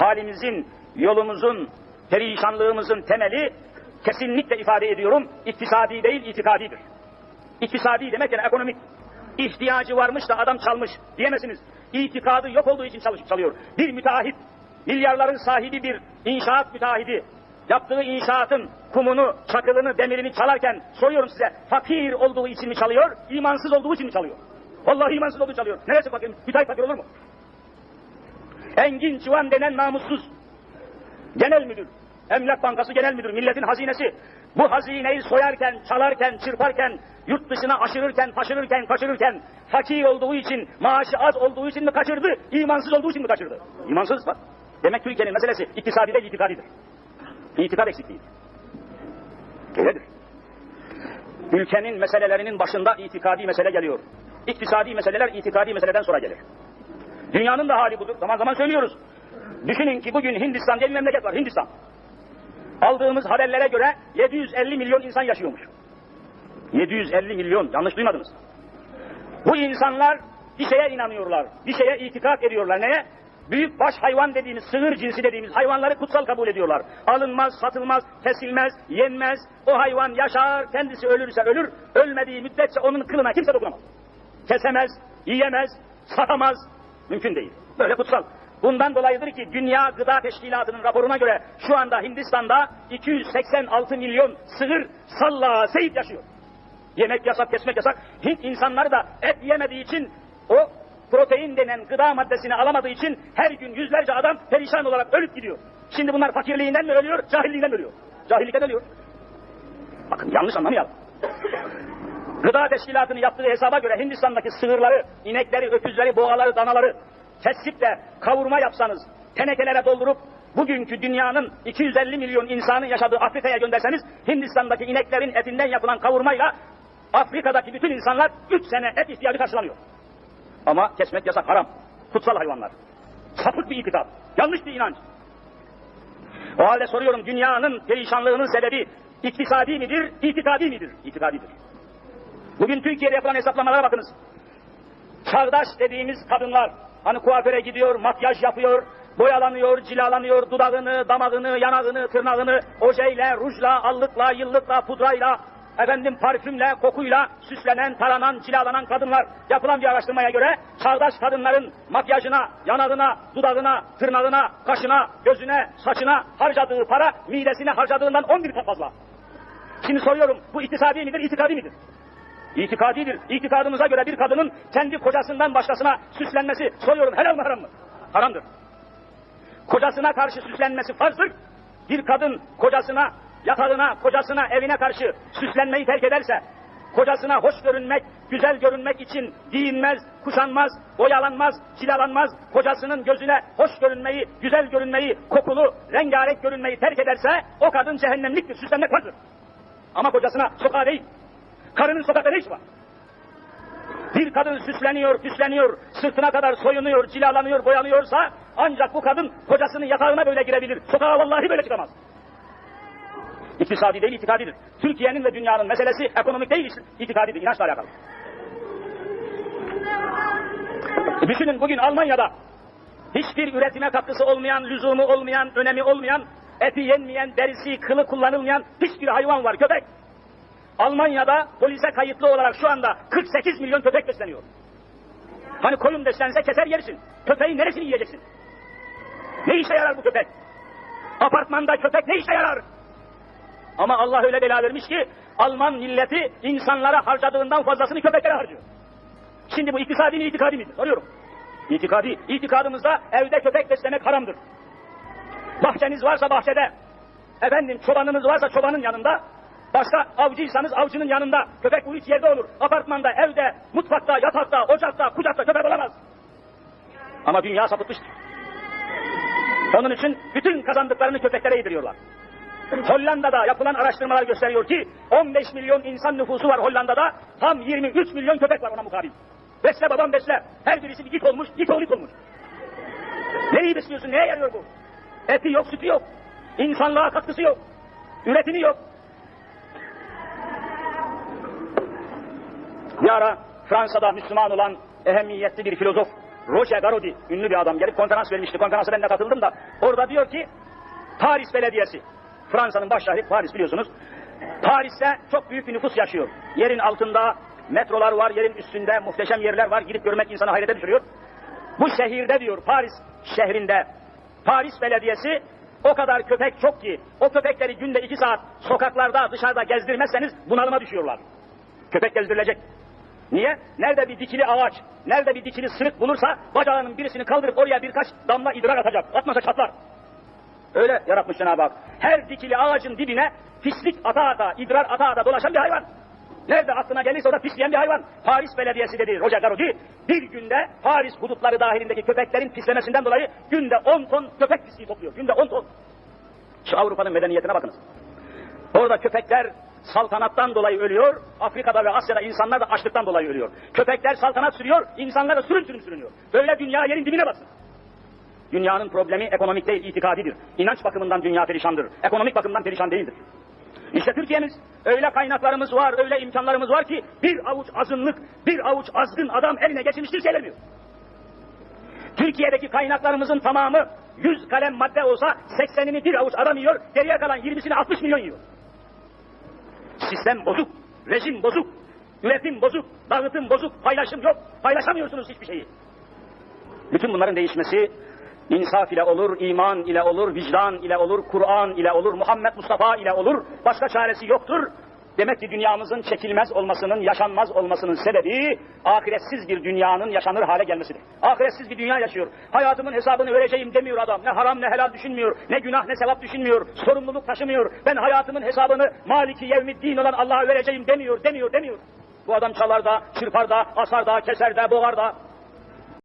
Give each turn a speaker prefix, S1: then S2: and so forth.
S1: halimizin, yolumuzun, perişanlığımızın temeli kesinlikle ifade ediyorum, iktisadi değil itikadidir. İktisadi demek yani ekonomik. İhtiyacı varmış da adam çalmış diyemezsiniz. İtikadı yok olduğu için çalışıp çalıyor. Bir müteahhit, milyarların sahibi bir inşaat müteahhidi, yaptığı inşaatın kumunu, çakılını, demirini çalarken soruyorum size, fakir olduğu için mi çalıyor, imansız olduğu için mi çalıyor? Vallahi imansız olduğu çalıyor. Neresi fakir? Müteahhit fakir olur mu? Engin Çıvan denen namussuz genel müdür, Emlak Bankası genel müdür, milletin hazinesi. Bu hazineyi soyarken, çalarken, çırparken, yurt dışına aşırırken, taşırırken, kaçırırken, fakir olduğu için, maaşı az olduğu için mi kaçırdı, imansız olduğu için mi kaçırdı? İmansız bak. Demek Türkiye'nin meselesi iktisadi değil, itikadidir. İtikad eksikliği. Öyledir. Ülkenin meselelerinin başında itikadi mesele geliyor. İktisadi meseleler itikadi meseleden sonra gelir. Dünyanın da hali budur. Zaman zaman söylüyoruz. Düşünün ki bugün Hindistan diye bir memleket var. Hindistan. Aldığımız haberlere göre 750 milyon insan yaşıyormuş. 750 milyon. Yanlış duymadınız. Bu insanlar bir şeye inanıyorlar. Bir şeye itikat ediyorlar. Neye? Büyük baş hayvan dediğimiz, sığır cinsi dediğimiz hayvanları kutsal kabul ediyorlar. Alınmaz, satılmaz, kesilmez, yenmez. O hayvan yaşar, kendisi ölürse ölür. Ölmediği müddetçe onun kılına kimse dokunamaz. Kesemez, yiyemez, satamaz. Mümkün değil. Böyle kutsal. Bundan dolayıdır ki Dünya Gıda Teşkilatı'nın raporuna göre şu anda Hindistan'da 286 milyon sığır salla seyit yaşıyor. Yemek yasak, kesmek yasak. Hint insanları da et yemediği için o protein denen gıda maddesini alamadığı için her gün yüzlerce adam perişan olarak ölüp gidiyor. Şimdi bunlar fakirliğinden mi ölüyor, cahilliğinden mi ölüyor? Cahillikten ölüyor. Bakın yanlış anlamayalım. Gıda teşkilatının yaptığı hesaba göre Hindistan'daki sığırları, inekleri, öküzleri, boğaları, danaları kesip de kavurma yapsanız, tenekelere doldurup bugünkü dünyanın 250 milyon insanın yaşadığı Afrika'ya gönderseniz Hindistan'daki ineklerin etinden yapılan kavurmayla Afrika'daki bütün insanlar 3 sene et ihtiyacı karşılanıyor. Ama kesmek yasak haram. Kutsal hayvanlar. Sapık bir itikad. Yanlış bir inanç. O halde soruyorum dünyanın perişanlığının sebebi iktisadi midir, itikadi midir? İtikadidir. Bugün Türkiye'de yapılan hesaplamalara bakınız. Çağdaş dediğimiz kadınlar, hani kuaföre gidiyor, makyaj yapıyor, boyalanıyor, cilalanıyor, dudağını, damağını, yanağını, tırnağını ojeyle, rujla, allıkla, yıllıkla, pudrayla, efendim parfümle, kokuyla süslenen, taranan, cilalanan kadınlar. Yapılan bir araştırmaya göre çağdaş kadınların makyajına, yanağına, dudağına, tırnağına, kaşına, gözüne, saçına harcadığı para midesine harcadığından 11 kat fazla. Şimdi soruyorum bu iktisadi midir, itikadi midir? İtikadidir. İtikadımıza göre bir kadının kendi kocasından başkasına süslenmesi soruyorum helal mı haram mı? Haramdır. Kocasına karşı süslenmesi farzdır. Bir kadın kocasına, yatağına, kocasına, evine karşı süslenmeyi terk ederse, kocasına hoş görünmek, güzel görünmek için giyinmez, kuşanmaz, boyalanmaz, cilalanmaz, kocasının gözüne hoş görünmeyi, güzel görünmeyi, kokulu, rengarenk görünmeyi terk ederse o kadın cehennemliktir, süslenmek vardır. Ama kocasına sokağa değil, Karının sokakta ne iş var? Bir kadın süsleniyor, püsleniyor, sırtına kadar soyunuyor, cilalanıyor, boyanıyorsa ancak bu kadın kocasının yatağına böyle girebilir. Sokağa vallahi böyle çıkamaz. İktisadi değil, itikadidir. Türkiye'nin ve dünyanın meselesi ekonomik değil, itikadidir, inançla alakalı. Düşünün bugün Almanya'da hiçbir üretime katkısı olmayan, lüzumu olmayan, önemi olmayan, eti yenmeyen, derisi, kılı kullanılmayan hiçbir hayvan var, köpek. Almanya'da polise kayıtlı olarak şu anda 48 milyon köpek besleniyor. Hani koyun beslense keser yersin. Köpeğin neresini yiyeceksin? Ne işe yarar bu köpek? Apartmanda köpek ne işe yarar? Ama Allah öyle bela vermiş ki Alman milleti insanlara harcadığından fazlasını köpeklere harcıyor. Şimdi bu iktisadi mi itikadi midir? Soruyorum. İtikadi. İtikadımızda evde köpek beslemek haramdır. Bahçeniz varsa bahçede, efendim çobanınız varsa çobanın yanında, Başka avcıysanız avcının yanında. Köpek bu üç yerde olur. Apartmanda, evde, mutfakta, yatakta, ocakta, kucakta köpek olamaz. Ama dünya sapıtmıştır. Onun için bütün kazandıklarını köpeklere yediriyorlar. Hollanda'da yapılan araştırmalar gösteriyor ki 15 milyon insan nüfusu var Hollanda'da. Tam 23 milyon köpek var ona mukabil. Besle babam besle. Her birisi bir git olmuş, git oğlu olmuş. Neyi besliyorsun, neye yarıyor bu? Eti yok, sütü yok. İnsanlığa katkısı yok. Üretimi yok. Bir ara Fransa'da Müslüman olan ehemmiyetli bir filozof Roger Garodi, ünlü bir adam gelip konferans vermişti. Konferansa ben de katıldım da orada diyor ki Paris Belediyesi, Fransa'nın baş şehri Paris biliyorsunuz. Paris'te çok büyük bir nüfus yaşıyor. Yerin altında metrolar var, yerin üstünde muhteşem yerler var. Gidip görmek insanı hayrete düşürüyor. Bu şehirde diyor Paris şehrinde Paris Belediyesi o kadar köpek çok ki o köpekleri günde iki saat sokaklarda dışarıda gezdirmezseniz bunalıma düşüyorlar. Köpek gezdirilecek. Niye? Nerede bir dikili ağaç, nerede bir dikili sırık bulursa bacağının birisini kaldırıp oraya birkaç damla idrar atacak. Atmasa çatlar. Öyle yaratmış Cenab-ı Hak. Her dikili ağacın dibine pislik ata ata, idrar ata ata dolaşan bir hayvan. Nerede aklına gelirse orada pisleyen bir hayvan. Paris Belediyesi dedi Roger Garodi. Bir günde Paris hudutları dahilindeki köpeklerin pislemesinden dolayı günde 10 ton köpek pisliği topluyor. Günde 10 ton. Şu Avrupa'nın medeniyetine bakınız. Orada köpekler saltanattan dolayı ölüyor. Afrika'da ve Asya'da insanlar da açlıktan dolayı ölüyor. Köpekler saltanat sürüyor, insanlar da sürün sürün sürünüyor. Böyle dünya yerin dibine basın. Dünyanın problemi ekonomik değil, itikadidir. İnanç bakımından dünya perişandır. Ekonomik bakımdan perişan değildir. İşte Türkiye'miz öyle kaynaklarımız var, öyle imkanlarımız var ki bir avuç azınlık, bir avuç azgın adam eline geçirmiştir söylemiyor. Türkiye'deki kaynaklarımızın tamamı 100 kalem madde olsa 80'ini bir avuç adam yiyor, geriye kalan 20'sini 60 milyon yiyor. Sistem bozuk, rejim bozuk, üretim bozuk, dağıtım bozuk, paylaşım yok, paylaşamıyorsunuz hiçbir şeyi. Bütün bunların değişmesi insaf ile olur, iman ile olur, vicdan ile olur, Kur'an ile olur, Muhammed Mustafa ile olur. Başka çaresi yoktur. Demek ki dünyamızın çekilmez olmasının, yaşanmaz olmasının sebebi ahiretsiz bir dünyanın yaşanır hale gelmesidir. Ahiretsiz bir dünya yaşıyor. Hayatımın hesabını vereceğim demiyor adam. Ne haram ne helal düşünmüyor. Ne günah ne sevap düşünmüyor. Sorumluluk taşımıyor. Ben hayatımın hesabını Maliki Yevmiddin olan Allah'a vereceğim demiyor, demiyor, demiyor. Bu adam çalar da, çırpar da, asar da, keser de, boğar da.